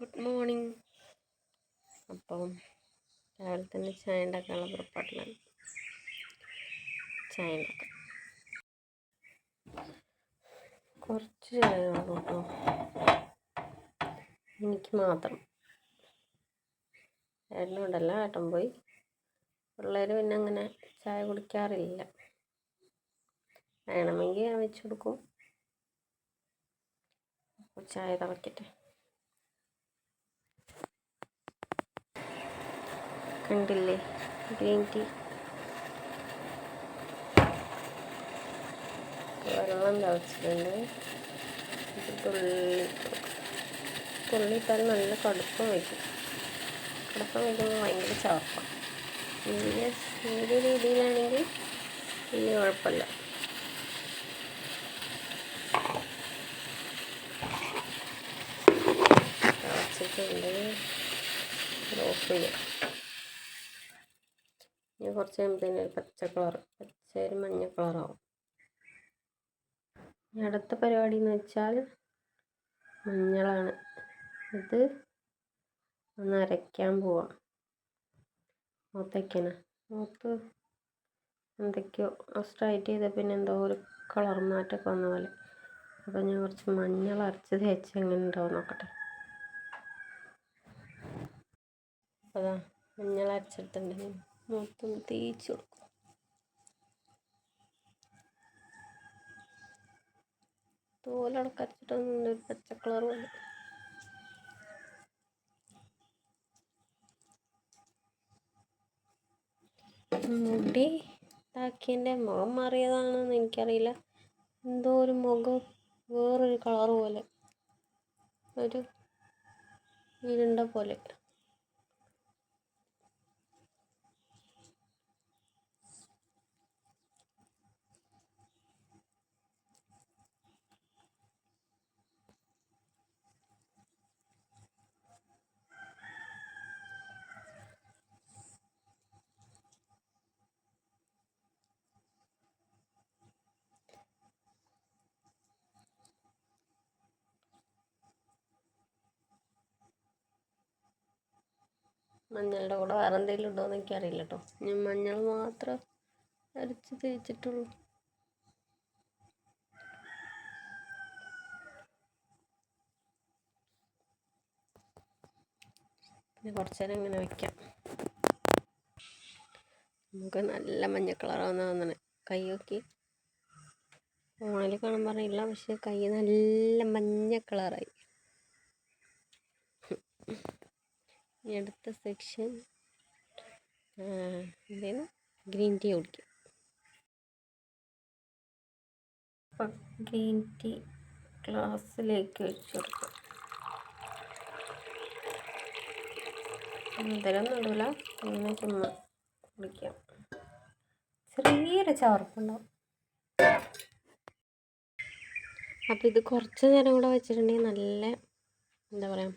Good morning അപ്പം രാവിലെ തന്നെ ചായ ഉണ്ടാക്കാനുള്ള പുറപ്പാട്ടിലാണ് ചായ ഉണ്ടാക്കാം. കുറച്ച് ചായ വേണം കേട്ടോ. എനിക്ക് മാത്രം. ഏട്ടനുണ്ടല്ല ഏട്ടൻ പോയി. പിള്ളേർ പിന്നെ അങ്ങനെ ചായ കുടിക്കാറില്ല. വേണമെങ്കിൽ ഞാൻ വെച്ച് കൊടുക്കും. ചായ തിളക്കട്ടെ. കണ്ടില്ലേ ഗ്രീൻ ടീ. വെള്ളം തിളച്ചിട്ടുണ്ട്. തുള്ളി തുള്ളിയിട്ടാൽ നല്ല കടുപ്പം വയ്ക്കും കടുപ്പം വയ്ക്കുമ്പോൾ ഭയങ്കര ചവർപ്പം വലിയ വലിയ രീതിയിലാണെങ്കിൽ വലിയ കുഴപ്പമില്ല. തിളച്ചിട്ടുണ്ട്. ഓഫ് ചെയ്യാം. ഇനി കുറച്ച് കഴിയുമ്പോഴത്തേന് ഒരു പച്ച കളർ പച്ച ഒരു മഞ്ഞ കളറാവും. അടുത്ത പരിപാടി എന്ന് വെച്ചാൽ മഞ്ഞളാണ്. ഇത് ഒന്ന് അരയ്ക്കാൻ പോവാം. മൂത്തയ്ക്കന മൂത്ത് എന്തൊക്കെയോ സ്ട്രൈറ്റ് ചെയ്ത പിന്നെ എന്തോ ഒരു കളർ മാറ്റമൊക്കെ വന്ന പോലെ. അപ്പം ഞാൻ കുറച്ച് മഞ്ഞൾ അരച്ച് തേച്ച് എങ്ങനെ ഉണ്ടാവും നോക്കട്ടെ. അതാ മഞ്ഞൾ അരച്ചെടുത്തിട്ടുണ്ടെങ്കിൽ മൊത്തം തേച്ച് കൊടുക്കും. തോലടക്കം അരച്ചിട്ടൊന്നും ഒരു പച്ച കളർ വന്നു മുടി ഇതാക്കിയതിന്റെ മുഖം മാറിയതാണെന്ന് എനിക്കറിയില്ല. എന്തോ ഒരു മുഖം വേറൊരു കളർ പോലെ. ഒരു ഇരുണ്ട പോലെ. മഞ്ഞളുടെ കൂടെ വേറെ എന്തെങ്കിലും ഉണ്ടോ എന്ന് എനിക്കറിയില്ല കേട്ടോ ഞാൻ മഞ്ഞൾ മാത്രം അരച്ച് തേച്ചിട്ടുള്ളൂ. പിന്നെ കുറച്ച് നേരം ഇങ്ങനെ വെക്കാം. നമുക്ക് നല്ല മഞ്ഞ കളറാവുന്ന തോന്നണേ. കൈ നോക്കി. ഫോണിൽ കാണാൻ പറഞ്ഞില്ല പക്ഷെ കൈ നല്ല മഞ്ഞ കളറായി. ഇനി അടുത്ത സെക്ഷൻ എന്തായിരുന്നു ഗ്രീൻ ടീ കുടിക്കും. അപ്പം ഗ്രീൻ ടീ ഗ്ലാസ്സിലേക്ക് വെച്ച് കൊടുക്കും. മധുരമൊന്നും ഇടില്ല ഇങ്ങനെ ചുമ്മാ കുടിക്കാം. ചെറിയൊരു ചവർപ്പുണ്ടാവും അപ്പം ഇത് കുറച്ച് നേരം കൂടെ വെച്ചിട്ടുണ്ടെങ്കിൽ നല്ല എന്താ പറയുക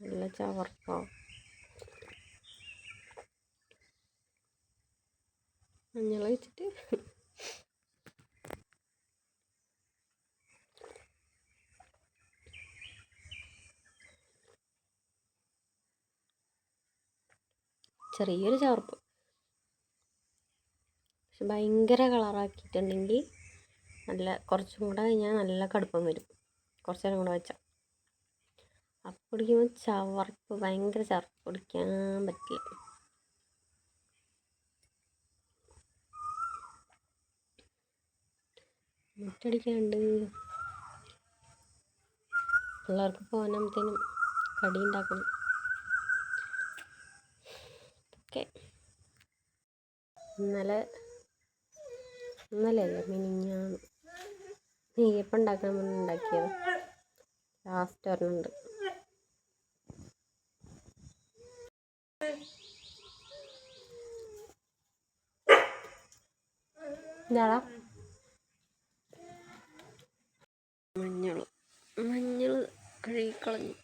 നല്ല ചവർപ്പാവും മഞ്ഞൾ വെച്ചിട്ട് ചെറിയൊരു ചവർപ്പ്. പക്ഷെ ഭയങ്കര കളറാക്കിയിട്ടുണ്ടെങ്കിൽ നല്ല കുറച്ചും കൂടെ കഴിഞ്ഞാൽ നല്ല കടുപ്പം വരും. കുറച്ച് നേരം കൂടെ വെച്ചാൽ. അപ്പം കുടിക്കുമ്പോൾ ചവർപ്പ് ഭയങ്കര ചവർപ്പ് കുടിക്കാൻ പറ്റില്ല. മുറ്റടിക്കാനുണ്ട് പിള്ളേർക്ക് പോകാനാകുമ്പത്തേനും കടി ഉണ്ടാക്കണം. ഓക്കെ ഇന്നലെ ഇന്നലെ അല്ലേ മിനിഞ്ഞാന്ന് നെയ്യപ്പം ഉണ്ടാക്കാൻ ഉണ്ടാക്കിയത്. ലാസ്റ്റ് ഒരെണ്ണമുണ്ട് എന്താടാ മഞ്ഞൾ മഞ്ഞൾ കഴുകിക്കളഞ്ഞു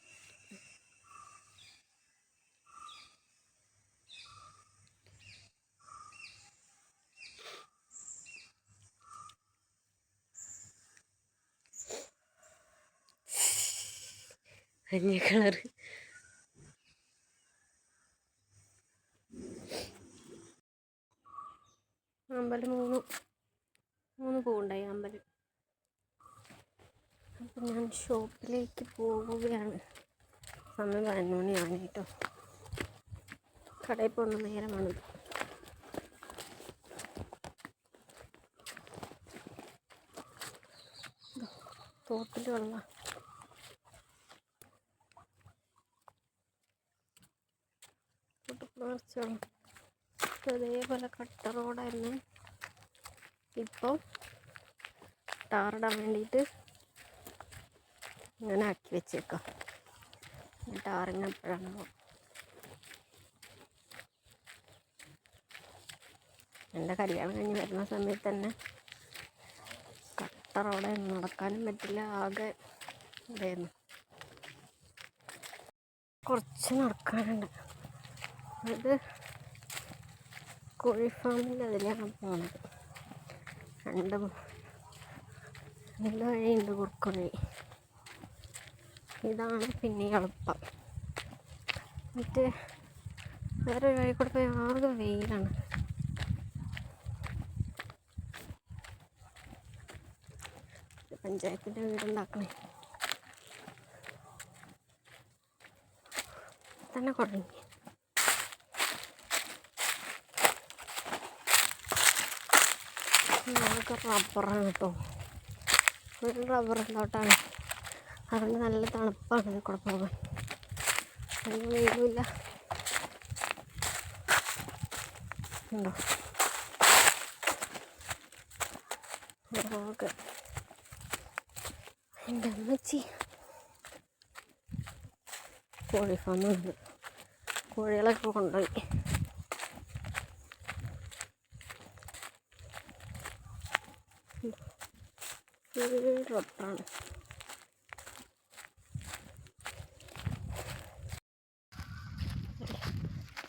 മഞ്ഞ കളറ്. അമ്പലം മൂന്ന്. മൂന്ന് പൂവുണ്ടായി അമ്പലം. അപ്പം ഞാൻ ഷോപ്പിലേക്ക് പോവുകയാണ്. സമയം പതിനൊന്ന് മണിയാണ് കേട്ടോ. കടയിൽ പോകുന്ന നേരമാണ്. തോട്ടിൽ വെള്ളം. നിറച്ച് വെള്ളം. ഇപ്പൊ ഇതേപോലെ കട്ട റോഡായിരുന്നു. ഇപ്പോൾ ടാറിടാൻ വേണ്ടിയിട്ട് ഇങ്ങനെ ആക്കി വെച്ചേക്കാം. ടാറിന് എപ്പോഴാണ് എന്റെ കല്യാണം കഴിഞ്ഞ് വരുന്ന സമയത്ത് തന്നെ കട്ട റോഡായിരുന്നു നടക്കാനും പറ്റില്ല ആകെ ഇതായിരുന്നു. കുറച്ച് നടക്കാനുണ്ട്. അത് കോഴി ഫാമിന്റെ അതിലാണ് പോകുന്നത് രണ്ട് രണ്ട് വഴിയുണ്ട് കുറുക്കുവഴി ഇതാണ് പിന്നെ എളുപ്പം. മറ്റേ വേറെ വഴി കൂടെ പോയി ആകെ വെയിലാണ്. പഞ്ചായത്തിന്റെ വീടുണ്ടാക്കണേ. തന്നെ കുഴങ്ങി ഞങ്ങൾക്ക് റബ്ബറാണ് കേട്ടോ ഫുൾ റബ്ബർ തോട്ടാണ് അതുകൊണ്ട് നല്ല തണുപ്പാണ് കൂടെ പോകാൻ. നല്ല വെയിലുമില്ല. എന്റെ അമ്മച്ചി. കോഴി ഫാമുണ്ട് കോഴികളൊക്കെ കൊണ്ടുപോയി. ഫുൾ റബ്ബറാണ്.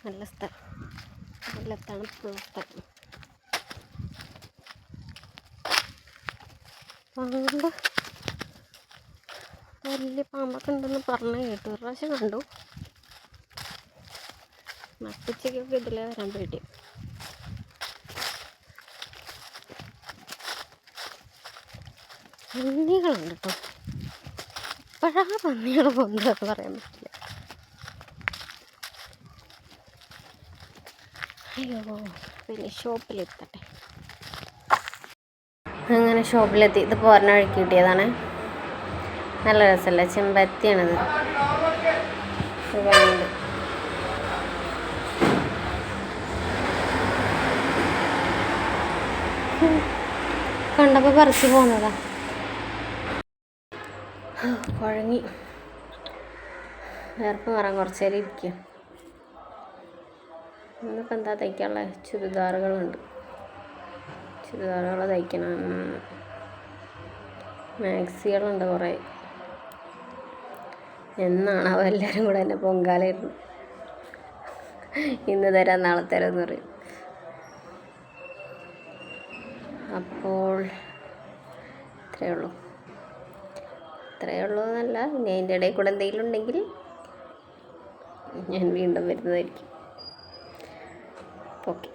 നല്ല സ്ഥലം നല്ല തണുപ്പുള്ള സ്ഥലം. പാമ്പ്. വലിയ പാമ്പൊക്കെ ഉണ്ടെന്ന് പറഞ്ഞു കേട്ടു. ഒരു പ്രാവശ്യം കണ്ടു. നട്ടുച്ചയ്ക്കൊക്കെ ഇതിലേ വരാൻ പേടി. പന്നികളുണ്ട്? കേട്ടോ ഇപ്പോഴാ പന്നികൾ പോകുന്നതെന്ന് പറയാൻ പറ്റില്ല. അയ്യോ പിന്നെ ഷോപ്പിലെത്തട്ടെ. അങ്ങനെ ഷോപ്പിലെത്തി. ഇത് പോരണ വഴിക്ക് കിട്ടിയതാണ്. നല്ല രസമല്ല? ചെമ്പത്തിയാണിത് കണ്ടപ്പോൾ പറിച്ചു പോകുന്നതാ കുഴങ്ങി വേർപ്പ് മാറാൻ കുറച്ച് നേരം ഇരിക്കുക ഇന്നിപ്പോൾ എന്താ തയ്ക്കാനുള്ള ചുരിദാറുകളുണ്ട്. ചുരിദാറുകൾ തയ്ക്കണം. മാക്സികളുണ്ട് കുറേ. എന്നാണ് അവ എല്ലാവരും കൂടെ എന്നെ പൊങ്കാലായിരുന്നു ഇന്ന് തരാം നാളെ തരാം എന്ന് പറയും. അപ്പോൾ ഇത്രയേ ഉള്ളൂ. ഇത്രയേ ഉള്ളൂ എന്നല്ല. ഇനി അതിന്റെ ഇടയിൽ കൂടെ എന്തെങ്കിലും ഉണ്ടെങ്കിൽ ഞാൻ വീണ്ടും വരുന്നതായിരിക്കും. ഓക്കെ.